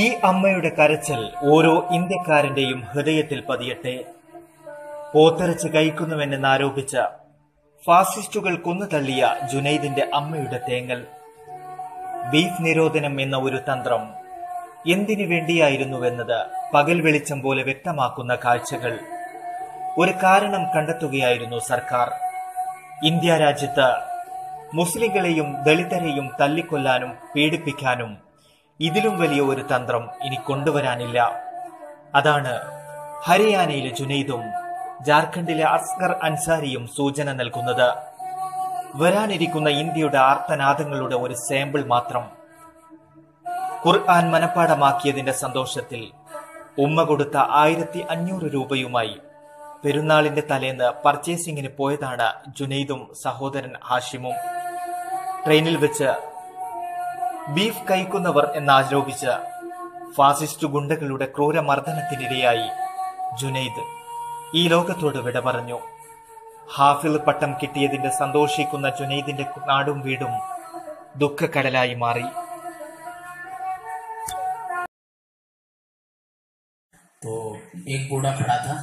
ഈ അമ്മയുടെ കരച്ചൽ ഓരോ ഇന്ത്യക്കാരന്റെയും ഹൃദയത്തിൽ പതിയട്ടെ. പോത്തിറച്ച് കഴിക്കുന്നുവെന്നാരോപിച്ച ഫാസിസ്റ്റുകൾ കൊന്നു തള്ളിയ ജുനൈദിന്റെ അമ്മയുടെ തേങ്ങൽ. ബീഫ് നിരോധനം എന്ന ഒരു തന്ത്രം എന്തിനു വേണ്ടിയായിരുന്നുവെന്നത് പകൽ വെളിച്ചം പോലെ വ്യക്തമാക്കുന്ന കാഴ്ചകൾ ഒരു കാരണം കണ്ടെത്തുകയായിരുന്നു സർക്കാർ. ഇന്ത്യ രാജ്യത്ത് മുസ്ലിങ്ങളെയും ദളിതരെയും തല്ലിക്കൊല്ലാനും പീഡിപ്പിക്കാനും ഇതിലും വലിയ ഒരു തന്ത്രം ഇനി കൊണ്ടുവരാനില്ല. അതാണ് ഹരിയാനയിലെ ജുനൈദും ജാർഖണ്ഡിലെ അസ്കർ അൻസാരിയും സൂചന നൽകുന്നത്. വരാനിരിക്കുന്ന ഇന്ത്യയുടെ ആർത്തനാദങ്ങളുടെ ഒരു സാമ്പിൾ മാത്രം. ഖുർആൻ മനപ്പാടമാക്കിയതിന്റെ സന്തോഷത്തിൽ ഉമ്മ കൊടുത്ത ആയിരത്തി അഞ്ഞൂറ് രൂപയുമായി പെരുന്നാളിന്റെ തലേന്ന് പർച്ചേസിംഗിന് പോയതാണ് ജുനൈദും സഹോദരൻ ഹാഷിമും. ട്രെയിനിൽ വെച്ച് ബീഫ് കഴിക്കുന്നവർ എന്നാരോപിച്ച് ഫാസിസ്റ്റ് ഗുണ്ടകളുടെ ക്രൂരമർദ്ദനത്തിനിരയായി ജുനൈദ്. ഈ ലോകത്തോട് വിട പറഞ്ഞു ഹാഫിൽ പട്ടം കിട്ടിയതിന്റെ സന്തോഷിക്കുന്ന ജുനൈദിന്റെ നാടും വീടും ദുഃഖക്കടലായി മാറി तो एक बूढ़ा खड़ा था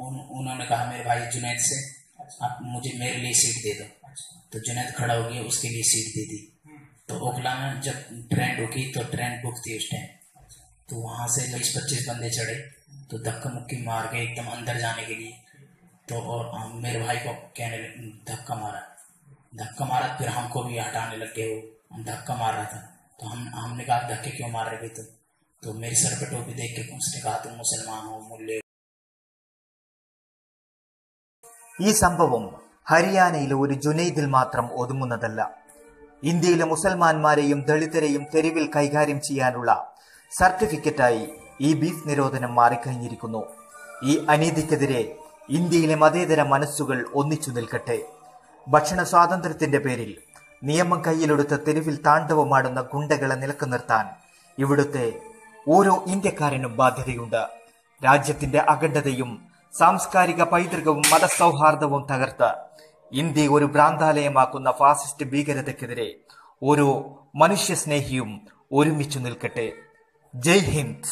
उन, उन्होंने कहा मेरे भाई जुनैद से आप मुझे मेरे लिए सीट दे दो तो जुनैद खड़ा हो गया उसके लिए सीट दे दी तो ओखला में जब ट्रेन रुकी तो ट्रेन बुक थी उस टाइम तो वहां से बीस पच्चीस बंदे चढ़े तो धक्का मुक्की मार के एकदम अंदर जाने के लिए तो और हम- मेरे भाई को कहने लगे, धक्का मारा धक्का मारा फिर हमको भी हटाने लग गए वो हम धक्का मार रहा था तो हम हमने कहा धक्के क्यों मार रहे थे तो मेरी सर पे टोपी देख के उसने कहा तुम मुसलमान हो मुल्ले ഈ സംഭവം ഹരിയാനയിലെ ഒരു ജുനൈദിൽ മാത്രം ഒതുങ്ങുന്നതല്ല ഇന്ത്യയിലെ മുസൽമാന്മാരെയും ദളിതരെയും തെരുവിൽ കൈകാര്യം ചെയ്യാനുള്ള സർട്ടിഫിക്കറ്റായി ഈ ബീഫ് നിരോധനം മാറിക്കഴിഞ്ഞിരിക്കുന്നു. ഈ അനീതിക്കെതിരെ ഇന്ത്യയിലെ മതേതര മനസ്സുകൾ ഒന്നിച്ചു നിൽക്കട്ടെ. ഭക്ഷണ സ്വാതന്ത്ര്യത്തിന്റെ പേരിൽ നിയമം കയ്യിലെടുത്ത് തെരുവിൽ താണ്ഡവമാടുന്ന ഗുണ്ടകളെ നിലയ്ക്ക് നിർത്താൻ ഇവിടുത്തെ ഓരോ ഇന്ത്യക്കാരനും ബാധ്യതയുണ്ട്. രാജ്യത്തിന്റെ അഖണ്ഡതയും സാംസ്കാരിക പൈതൃകവും മതസൗഹാർദ്ദവും തകർത്ത് ഇന്ത്യ ഒരു ഭ്രാന്താലയമാക്കുന്ന ഫാസിസ്റ്റ് ഭീകരതയ്ക്കെതിരെ ഓരോ മനുഷ്യസ്നേഹിയും ഒരുമിച്ചു നിൽക്കട്ടെ. जय हिंद